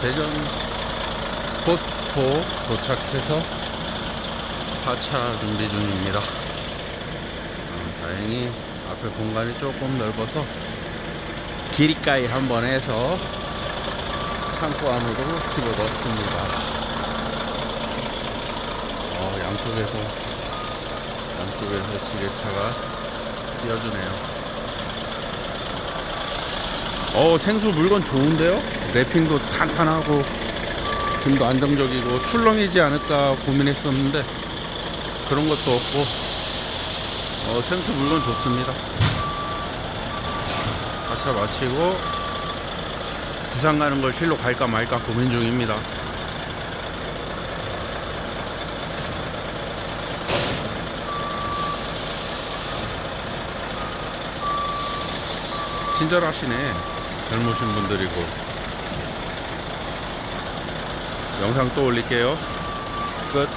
대전 포스트코 도착해서 하차 준비 중입니다. 어, 다행히 앞에 공간이 조금 넓어서 길이가에 한번 해서 창고 안으로 집어넣습니다. 어, 양쪽에서 양쪽에서 지게차가 띄워주네요. 어 생수 물건 좋은데요? 랩핑도 탄탄하고 짐도 안정적이고 출렁이지 않을까 고민했었는데 그런 것도 없고 어, 생수 물건 좋습니다. 하차 마치고 부산 가는 걸 실로 갈까 말까 고민 중입니다. 친절하시네. 젊으신 분들이고. 영상 또 올릴게요. 끝.